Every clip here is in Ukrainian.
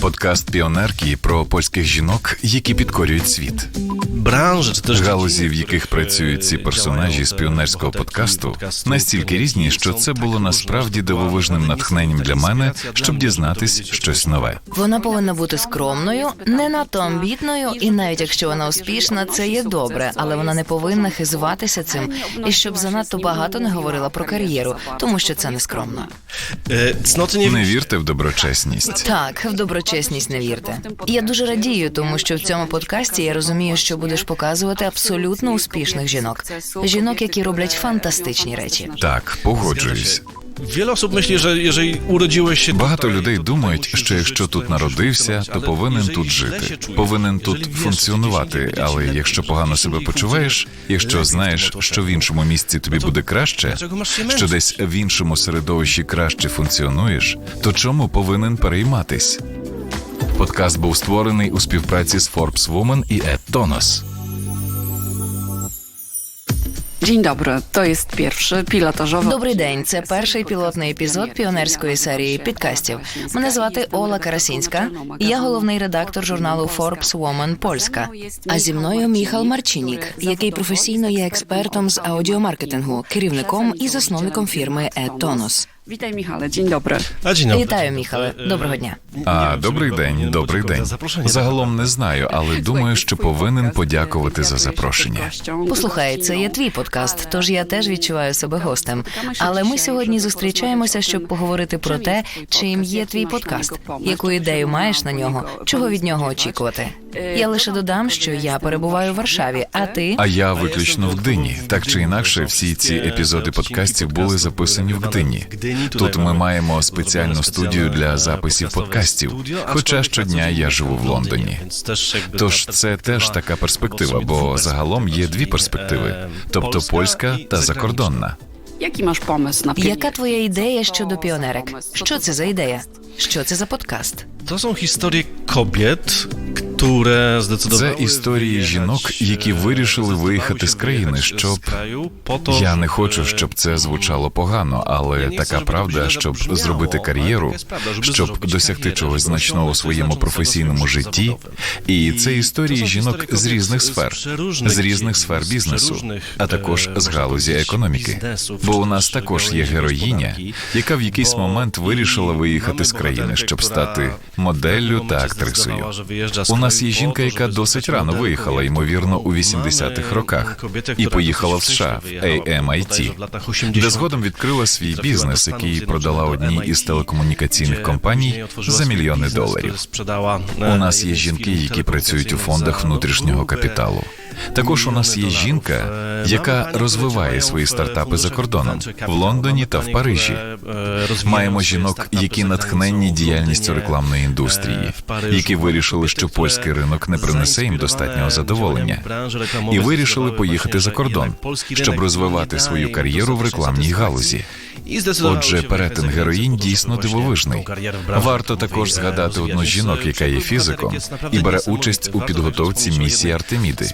Подкаст піонерки про польських жінок, які підкорюють світ. Галузі, в яких працюють ці персонажі з піонерського подкасту, настільки різні, що це було насправді дивовижним натхненням для мене, щоб дізнатись щось нове. Вона повинна бути скромною, не надто амбітною, і навіть якщо вона успішна, це є добре, але вона не повинна хизуватися цим і щоб занадто багато не говорила про кар'єру, тому що це не скромно. E, Не вірте в доброчесність. Так, в доброчесність не вірте. Я дуже радію, тому що в цьому подкасті я розумію, що будеш показувати абсолютно успішних жінок, жінок, які роблять фантастичні речі. Так, погоджуюсь. Wiele osób myśli, że jeżeli urodziłeś się Багато людей думають, що якщо тут народився, то повинен тут жити, повинен тут функціонувати. Але якщо погано себе почуваєш, якщо знаєш, що в іншому місці тобі буде краще, що десь в іншому середовищі краще функціонуєш, то чому повинен перейматись? Подкаст був створений у співпраці з Forbes Woman і Ed Tonos. Dzień dobry, to jest pierwszy pilotażowy. Добрий день. Це перший пілотний епізод піонерської серії підкастів. Мене звати Ола Карасінська. і Я головний редактор журналу Forbes Woman Польська. А зі мною Міхал Марчинік, який професійно є експертом з аудіомаркетингу, керівником і засновником фірми Етонос. Witaj Michale, dzień dobry. A dzień dobry. Вітаю, Міхале. Доброго дня. А добрий день, добрий день. Загалом не знаю, але думаю, що повинен подякувати за запрошення. Послухай, це є твій подкаст, тож я теж відчуваю себе гостем. Але ми сьогодні зустрічаємося, щоб поговорити про те, чим є твій подкаст, яку ідею маєш на нього, чого від нього очікувати. Я лише додам, що я перебуваю в Варшаві, а ти А я виключно в Гдині. Так чи інакше, всі ці епізоди подкастів були записані в Гдині. Тут ми маємо спеціальну студію для записів подкастів. Хоча щодня я живу в Лондоні. Тож це теж така перспектива, бо загалом є дві перспективи: тобто польська та закордонна. Jaki masz pomysł na яка твоя ідея щодо піонерок? Що це за ідея? Що це за подкаст? To są historie kobiet, które Це історії жінок, які вирішили виїхати з країни, щоб я не хочу, щоб це звучало погано, але така правда, щоб зробити кар'єру, щоб досягти чогось значного у своєму професійному житті. І це історії жінок з різних сфер, з різних сфер бізнесу, а також з галузі економіки. Бо у нас також є героїня, яка в якийсь момент вирішила виїхати з країни, щоб стати моделлю та актрисою. У нас є жінка, яка досить рано виїхала, ймовірно, у 80-х роках, і поїхала в США в AMIT, де згодом відкрила свій бізнес, який продала одній із телекомунікаційних компаній за мільйони доларів. У нас є жінки, які працюють у фондах внутрішнього капіталу. Також у нас є жінка, яка розвиває свої стартапи за кордоном в Лондоні та в Парижі. Маємо жінок, які натхненні діяльністю рекламної індустрії, які вирішили, що польський ринок не принесе їм достатнього задоволення, і вирішили поїхати за кордон, щоб розвивати свою кар'єру в рекламній галузі. Отже, перетин героїнь дійсно дивовижний. Варто також згадати одну з жінок, яка є фізиком, і бере участь у підготовці місії Артеміди,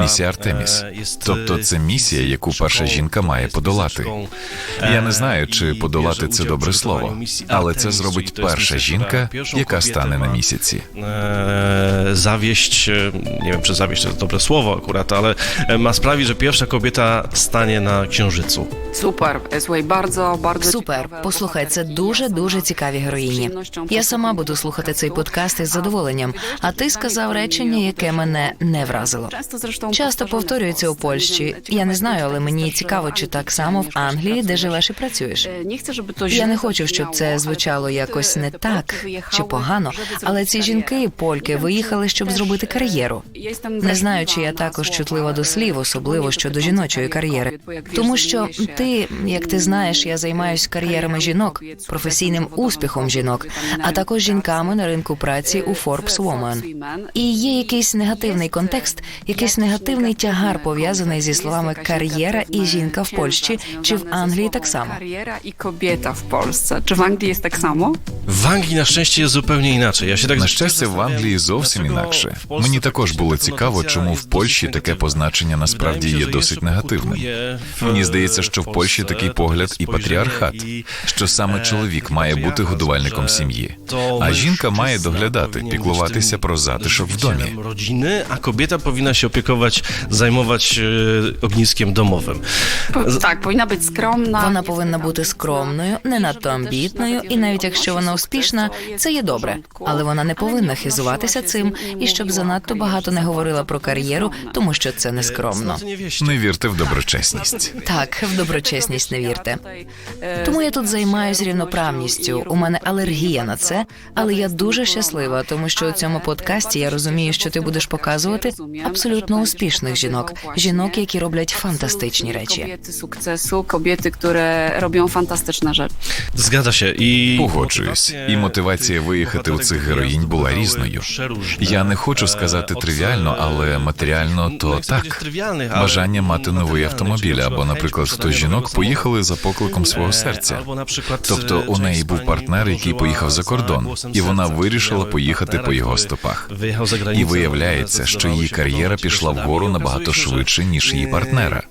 місія Артеміс. Тобто це місія, яку перша жінка має подолати. Я не знаю, чи подолати це добре слово, але це зробить перша жінка, яка стане на mісяці. e, zawieść, e, nie wiem czy zawieść to jest dobre słowo akurat, ale e, ma sprawić, że pierwsza kobieta stanie na księżycu. Super, bardzo, bardzo Супер. Послухай, це дуже дуже цікаві героїні. Я сама буду слухати цей подкаст із задоволенням. А ти сказав речення, яке мене не вразило. Часто Часто повторюється у Польщі. Я не знаю, але мені цікаво, чи так само в Англії, де живеш і працюєш. Е, Не Я не хочу, щоб це звучало якось не так чи погано, але ці жінки, польки, виїхали, щоб зробити кар'єру. Не знаю, чи я також чутлива до слів, особливо щодо жіночої кар'єри. Тому що ти, як ти знаєш, я займаюся кар'єрами жінок, професійним успіхом жінок, а також жінками на ринку праці у Forbes Woman. І є якийсь негативний контекст, якийсь негативний тягар пов'язаний зі словами кар'єра і жінка в Польщі чи в Англії так само. I kobieta w Polsce. Czy w Anglii jest tak samo? W Anglii на щастя є zupełnie inaczej. Я ще так На щастя, в Англії зовсім інакше. Мені також було цікаво, чому в Польщі таке позначення насправді є досить негативним. Мені здається, що в Польщі такий погляд і патріархат, що саме чоловік має бути годувальником сім'ї, а жінка має доглядати, піклуватися про затишок в домі. kobieta powinna się opiekować, zajmować e, ogniskiem domowym. Po, tak, powinna być skromna. Вона повинна бути скромною, не надто амбітною, і навіть якщо вона успішна, це є добре. Але вона не повинна хизуватися цим і щоб занадто багато не говорила про кар'єру, тому що це не скромно. Не вірте в доброчесність. Так, в доброчесність не вірте. Тому я тут займаюсь рівноправністю. У мене алергія на це, але я дуже щаслива, тому що у цьому подкасті я розумію, що ти будеш показувати абсолютно успішних жінок, жінок, які роблять фантастичні речі. Kobiety sukcesu, kobiety, które robią fantastyczne rzeczy. Zgadza się i І мотивація виїхати у цих героїнь була різною. Я не хочу сказати тривіально, але матеріально то так. Бажання мати новий автомобіль, або, наприклад, хтось з жінок поїхали за покликом свого серця. Тобто у неї був партнер, який поїхав за кордон, і вона вирішила поїхати по його стопах. І виявляється, що її кар'єра пішла вгору набагато швидше, ніж її партнера.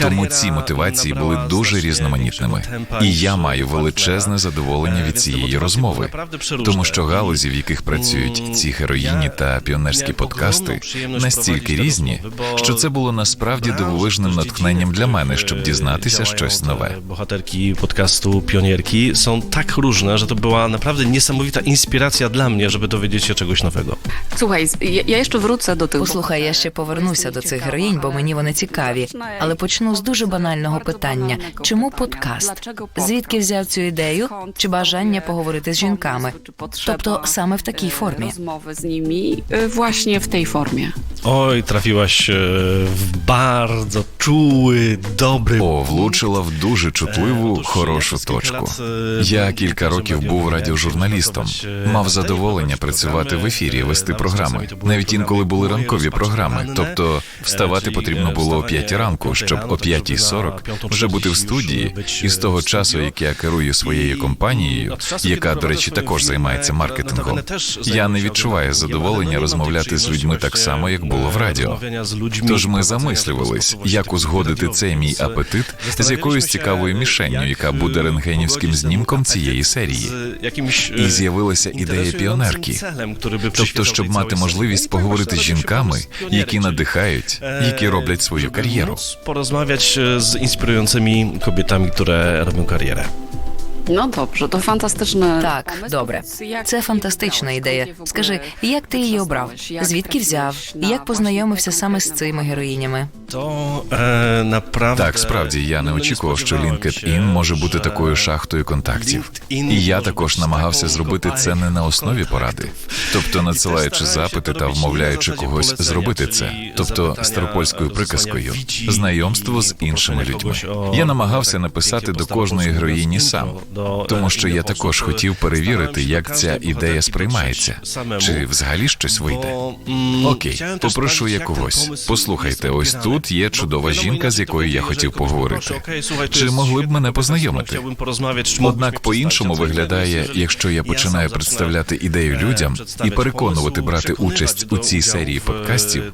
Тому ці мотивації були дуже різноманітними, і я маю величезне задоволення від цієї розмови, тому що галузі, в яких працюють ці героїні та піонерські подкасти, настільки різні, що це було насправді дивовижним натхненням для мене, щоб дізнатися щось нове. Bohaterki podcastu Pionierki są tak różne, że to była naprawdę niesamowita inspiracja dla mnie, żeby dowiedzieć się czegoś nowego. Słuchaj, ja, ja jeszcze wrócę do tych. Послухай, я ще повернуся до цих героїнь, бо мені вони цікаві. Але почну з дуже банального питання: чому подкаст? Звідки взяв цю ідею чи бажання поговорити з жінками? Тобто саме в такій формі. Rozmowy z nimi y, właśnie w tej formie. Oj, trafiłaś e, w bardzo czuły, dobry. О, влучила в дуже чутливу, хорошу точку. Я кілька років був радіожурналістом, мав задоволення працювати в ефірі, вести програми. Навіть інколи були ранкові програми. Тобто вставати потрібно було о п'ятій ранку, щоб о 5.40 вже бути в студії. І з того часу, як я керую своєю компанією, яка, до речі, також займається маркетингом, я не відчуваю задоволення розмовляти з людьми так само, як було в радіо. Тож ми замислювались, як узгодити цей мій апетит з якоюсь цікавою мішенню, яка буде рентгенівським знімком цієї серії. І з'явилася ідея піонерки. Тобто, щоб мати можливість поговорити з жінками, які надихають, які роблять свою кар'єру. Porozmawiać e, z inspirującymi kobietami, które robią karierę. No dobrze, to fantastyczny. Так, добре. Це фантастична ідея. Скажи, як ти її обрав? Звідки взяв? Як познайомився саме з цими героїнями? To e, naprawdę. Так, справді я не очікував, що LinkedIn може бути такою шахтою контактів. І я також намагався зробити це не на основі поради, тобто надсилаючи запити та вмовляючи когось зробити це, тобто старопольською приказкою, знайомство з іншими людьми. Я намагався написати до кожної героїні сам, тому що я також хотів перевірити, як ця ідея сприймається, чи взагалі щось вийде. Окей, попрошу я когось. Послухайте, ось тут є чудова жінка, з якою я хотів поговорити. Чи могли б мене познайомити? Однак по-іншому виглядає, якщо я починаю представляти ідею людям і переконувати брати участь у цій серії подкастів,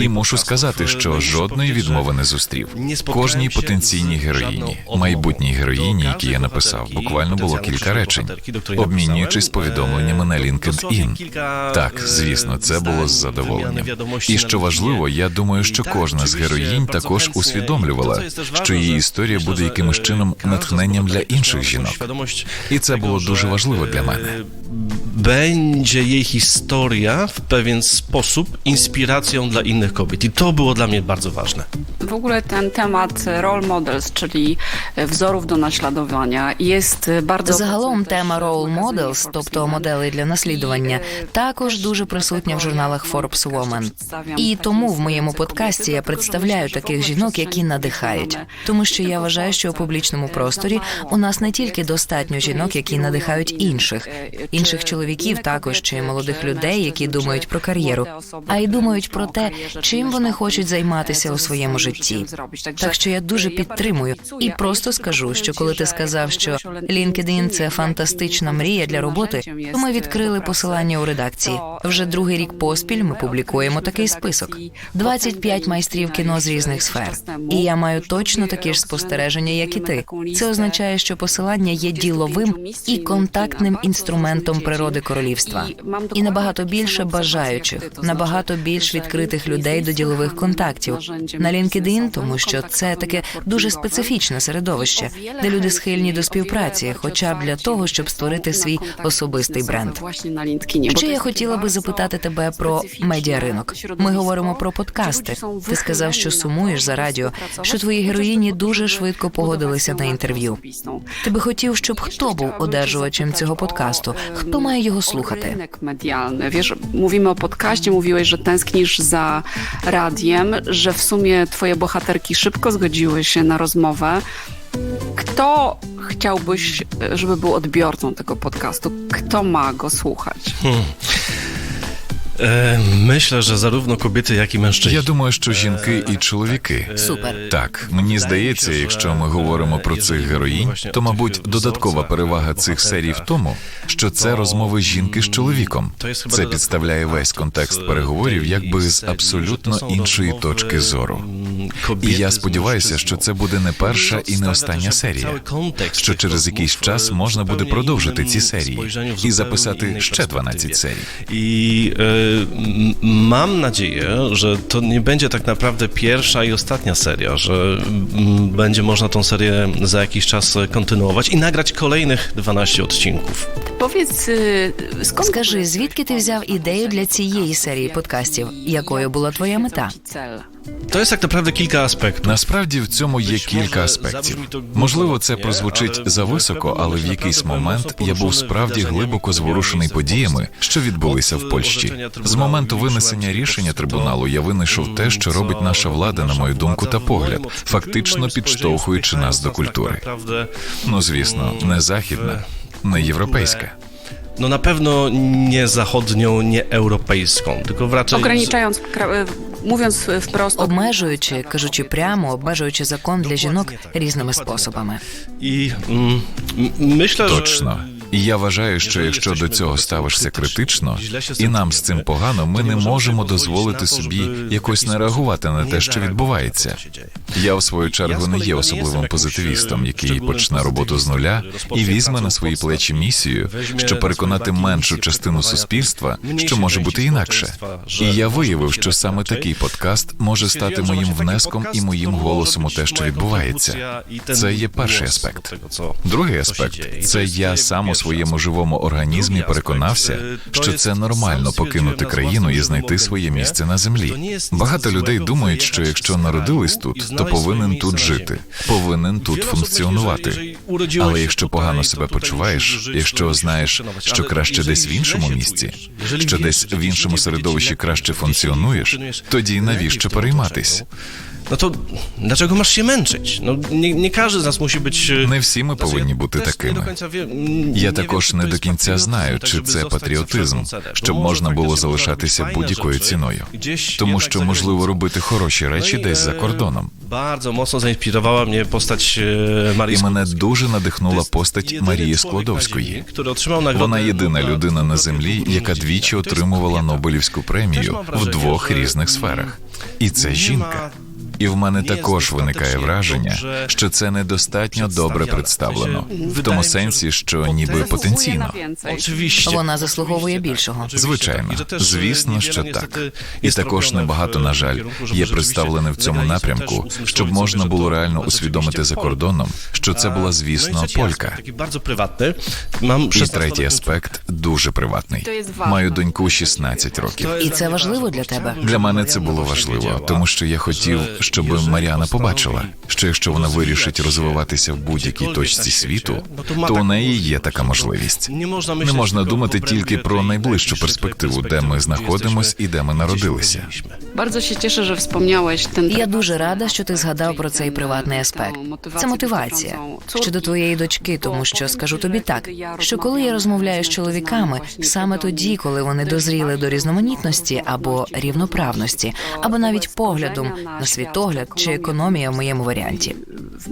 і мушу сказати, що жодної відмови не зустрів. Кожній потенційній героїні, майбутній героїні, які я написав, буквально було кілька речень, обмінюючись повідомленнями на LinkedIn. Так, звісно, це було з задоволенням. І що важливо, я думаю, що кожна з героїнь також усвідомлювала, що її історія буде якимось чином натхненням для інших жінок. І це було дуже важливо для мене. Będzie jej historia w pewien sposób inspiracją dla innych kobiet. I to było dla mnie bardzo ważne. W ogóle ten temat role models, czyli wzorów do naśladowania, jest bardzo Загалом тема role models, тобто моделей для наслідування, також дуже присутня в журналах Forbes Woman. І тому в моєму подкасті я представляю таких жінок, які надихають, тому що я вважаю, що у публічному просторі у нас не тільки достатньо жінок, які надихають інших, інших чоловіків також чи молодих людей, які думають про кар'єру, а й думають про те, чим вони хочуть займатися у своєму житті. Так що я дуже підтримую і просто скажу, що коли ти сказав, що LinkedIn – це фантастична мрія для роботи, ми відкрили посилання у редакції. Вже другий рік поспіль ми публікуємо такий список: 25 майстрів кіно з різних сфер. І я маю точно такі ж спостереження, як і ти. Це означає, що посилання є діловим і контактним інструментом природи королівства. І набагато більше бажаючих, набагато більш відкритих людей до ділових контактів на LinkedIn, тому що це таке дуже специфічне середовище, де люди схильні до співпраці, хоча б для того, щоб створити свій особистий бренд. Ще я хотіла би запитати тебе про медіаринок. Ми говоримо про подкасти. Ти сказав, що сумуєш за радіо, що твої героїні дуже швидко погодилися на інтерв'ю. Ти би хотів, щоб хто був одержувачем цього подкасту? Хто має його слухати? Wiesz, mówimy o podcaście, mówiłeś, że tęsknisz za radiem, że w sumie twoje bohaterki szybko zgodziły się na. Kto chciałbyś, żeby był odbiorcą tego podcastu? Kto ma go słuchać? E, myślę, że zarówno kobiety, jak i mężczyźni. Я думаю, що жінки і чоловіки. Супер. Так, мені здається, якщо ми говоримо про цих героїнь, то мабуть додаткова перевага цих серій в тому, що це розмови жінки з чоловіком. Це підставляє весь контекст переговорів, якби з абсолютно іншої точки зору. І я сподіваюся, що це буде не перша і не остання серія. Що через якийсь час можна буде продовжити ці серії і записати ще 12 серій. I e, m- mam nadzieję, że to nie będzie tak naprawdę pierwsza i ostatnia seria, że mm, będzie można tą serię za jakiś czas e, kontynuować i nagrać kolejnych 12 odcinków. Powiedz, y, skąd Скажи, звідки ти взяв ідею для цієї серії подкастів? Якою була твоя мета? To jest tak naprawdę kilka aspektów. Насправді в цьому є кілька аспектів. Можливо, це прозвучить зависоко, але в якийсь момент я був справді глибоко зворушений подіями, що відбулися в Польщі. З моменту винесення рішення трибуналу я винайшов те, що робить наша влада, на мою думку, та погляд, фактично підштовхуючи нас до культури. Ну звісно, не західна, не європейська. no na pewno nie zachodnią, nie europejską, tylko raczej... z- Ograniczając, kra- y, mówiąc wprost, Обмежуючи, кажучи прямо, обмежуючи закон для жінок різними способами. I mm, m- myślę, że... І я вважаю, що якщо до цього ставишся критично, і нам з цим погано, ми не можемо дозволити собі якось не реагувати на те, що відбувається. Я в свою чергу не є особливим позитивістом, який почне роботу з нуля і візьме на свої плечі місію, щоб переконати меншу частину суспільства, що може бути інакше. І я виявив, що саме такий подкаст може стати моїм внеском і моїм голосом у те, що відбувається. Це є перший аспект. Другий аспект це я сам своєму живому організмі переконався, що це нормально покинути країну і знайти своє місце на землі. Багато людей думають, що якщо народились тут, то повинен тут жити, повинен тут функціонувати. Але якщо погано себе почуваєш, якщо знаєш, що краще десь в іншому місці, що десь в іншому середовищі краще функціонуєш, тоді навіщо перейматись? No to dlaczego masz się męczyć? No, nie, nie każdy z nas musi być... e, Не всі ми повинні бути też mm, Я також не до кінця знаю, чи це патріотизм, щоб можна було залишатися будь-якою ціною, тому що можливо робити хороші речі десь за e, кордоном. E, І мене дуже надихнула постать Марії Складовської. Вона єдина людина на землі, яка двічі отримувала. Нобелівську премію в двох різних сферах. І це жінка. І в мене також виникає враження, що це недостатньо добре представлено в тому сенсі, що ніби потенційно. Вона заслуговує більшого. Звичайно, звісно, що так. І також небагато, на жаль, є представлене в цьому напрямку, щоб можна було реально усвідомити за кордоном, що це була, звісно, полька. Bardzo prywatny. Mam І третій аспект дуже приватний. Маю доньку 16 років. І це важливо для тебе. Для мене це було важливо, тому що я хотів, щоб Маріана побачила, що якщо вона вирішить розвиватися в будь-якій точці світу, то у неї є така можливість. Не можна думати тільки про найближчу перспективу, де ми знаходимось і де ми народилися. Я дуже рада, що ти згадав про цей приватний аспект. Це мотивація щодо твоєї дочки, тому що скажу тобі так, що коли я розмовляю з чоловіками, саме тоді, коли вони дозріли до різноманітності або рівноправності, або навіть поглядом на світогляд чи економія в моєму варіанті.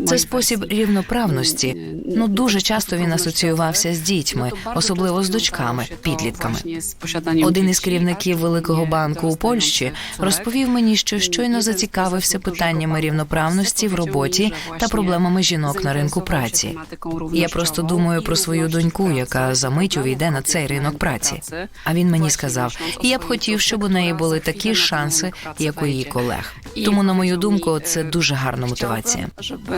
Це спосіб рівноправності. Ну дуже часто він асоціювався з дітьми, особливо з дочками, підлітками. Один із керівників великого банку у Польщі розповів мені, що щойно зацікавився питаннями рівноправності в роботі та проблемами жінок на ринку праці. Я просто думаю про свою доньку, яка за мить увійде на цей ринок праці. А він мені сказав, я б хотів, щоб у неї були такі шанси, як у її колег. Тому, на мою думку, це дуже гарна мотивація.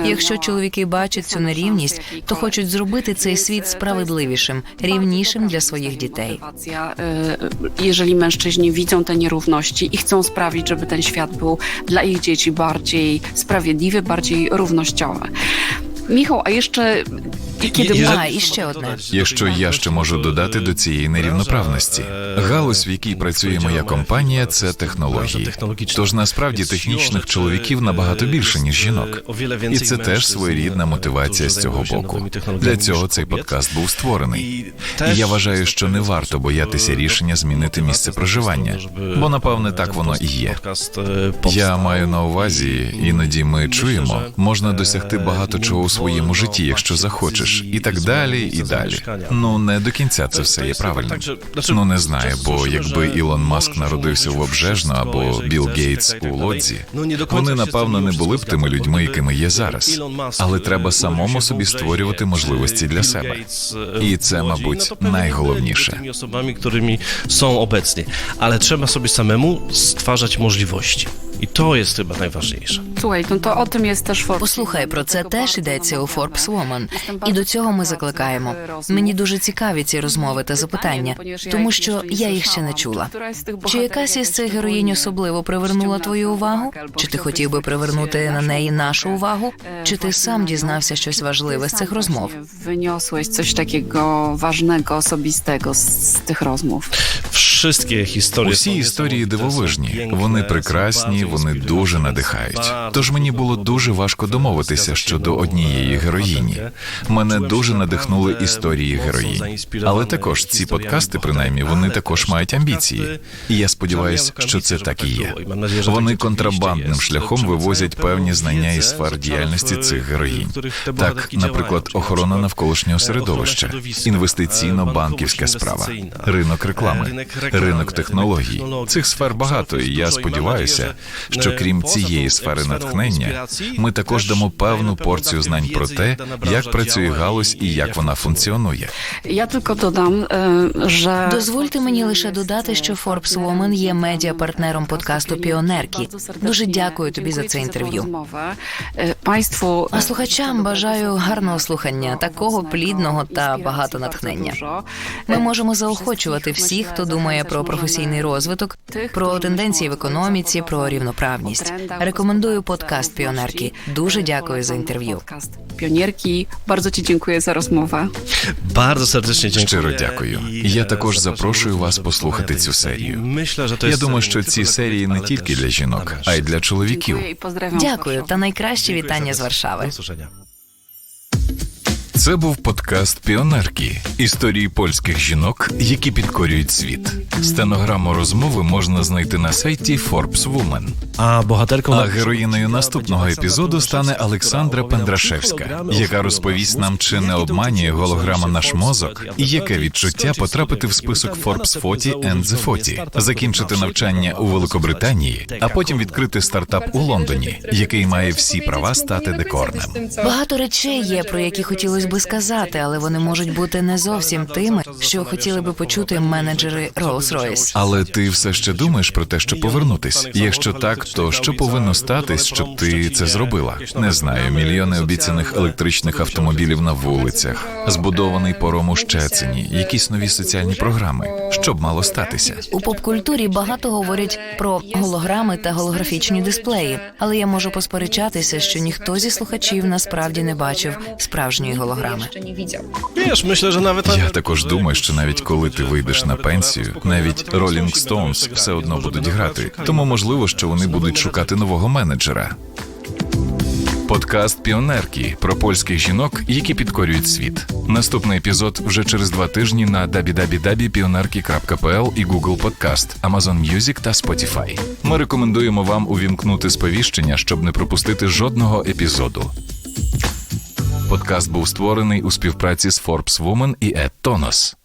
Якщо чоловіки бачать цю нерівність, то хочуть зробити цей світ справедливішим, рівнішим для своїх дітей. Jeżeli mężczyźni widzą te nierówności i chcą sprawić, żeby ten świat był dla ich dzieci bardziej sprawiedliwy, bardziej równościowy. Michał, a jeszcze kiedy А, і ще одне. Якщо я ще можу додати до цієї нерівноправності, галузь, в якій працює моя компанія, це технології. Тож насправді технічних чоловіків набагато більше ніж жінок. І це теж своєрідна мотивація з цього боку. Для цього цей подкаст був створений. І я вважаю, що не варто боятися рішення змінити місце проживання, бо напевне так воно і є. Я маю на увазі, іноді ми чуємо, можна досягти багато чого у своєму житті, якщо захочеш, і так далі, і далі. Ну не до кінця це все є правильним. Ну не знаю, бо якби Ілон Маск народився в Обжежно або Білл Гейтс у Лодзі, вони напевно не були б тими людьми, якими є зараз. Але треба самому собі створювати можливості для себе. І це, мабуть, найголовніше. Tymi osobami, którymi są obecnie. Ale trzeba sobie samemu stwarzać możliwości. I to jest chyba najważniejsze. Słuchaj, no to o tym jest też Forbes. Послухай, про це теж йдеться у Forbes Woman. І до цього ми закликаємо. Мені дуже цікаві ці розмови та запитання, тому що я їх ще не чула. Чи якась із цих героїнь особливо привернула твою увагу? Чи ти хотів би привернути на неї нашу увагу? Чи ти сам дізнався щось важливе з цих розмов? Wyniosłeś coś takiego ważnego, osobistego z, z tych rozmów. Wszystkie historie Усі історії дивовижні, вони прекрасні, вони дуже надихають. Тож мені було дуже важко домовитися щодо однієї героїні. Мене дуже надихнули історії героїнь. Але також ці подкасти, принаймні, вони також мають амбіції. І я сподіваюся, що це так і є. Вони контрабандним шляхом вивозять певні знання із сфер діяльності цих героїнь. Так, наприклад, охорона навколишнього середовища, інвестиційно-банківська справа, ринок реклами, ринок технологій. Цих сфер багато, і я сподіваюся, що крім цієї сфери натхнення, ми також дамо певну порцію знань про те, як працює галузь і як вона функціонує. Ja tylko dodam, e, że... Дозвольте мені лише додати, що Forbes Woman є медіапартнером подкасту Піонерки. Дуже дякую тобі за це інтерв'ю. Е, А слухачам бажаю гарного слухання, такого плідного та багато натхнення. Ми можемо заохочувати всіх, хто думає про професійний розвиток, про тенденції в економіці, про рівноправність. Рекомендую подкаст Піонерки. Дуже дякую за інтерв'ю. Podcast Pionierki. Bardzo Ci dziękuję za rozmowę. Bardzo serdecznie dziękuję. Щиро дякую. Я e, також запрошую вас послухати цю серію. Я думаю, що ці серії не тільки для жінок, а й для чоловіків. Дякую та найкращі вітання з. Варшави. Це був подкаст Піонерки історії польських жінок, які підкорюють світ. Стенограму розмови можна знайти на сайті Forbes Woman. А bohaterką А героїною наступного епізоду стане Олександра Пендрашевська, яка розповість нам, чи не обманює голограма наш мозок, і яке відчуття потрапити в список Forbes 40 and the 40, закінчити навчання у Великобританії, а потім відкрити стартап у Лондоні, який має всі права стати декорним. Багато речей є, про які хотілося би сказати, але вони можуть бути не зовсім тими, що хотіли би почути менеджери Rolls-Royce. Але ти все ще думаєш про те, щоб повернутись? Якщо так, то що повинно статись, щоб ти це зробила? Не знаю. Мільйони обіцяних електричних автомобілів на вулицях, збудований пором у Щецині, якісь нові соціальні програми. Що б мало статися? У попкультурі багато говорять про голограми та голографічні дисплеї, але я можу посперечатися, що ніхто зі слухачів насправді не бачив справжньої голограми. Nawet... Я також думаю, що навіть коли ти вийдеш на пенсію, навіть Rolling Stones все одно будуть грати. Тому можливо, що вони будуть шукати нового менеджера. Подкаст Піонерки про польських жінок, які підкорюють світ. Наступний епізод вже через два тижні на www.pionerki.pl і Google Podcast, Amazon Music та Spotify. Ми рекомендуємо вам увімкнути сповіщення, щоб не пропустити жодного епізоду. Подкаст був створений у співпраці з Forbes Woman і Ed Tonos.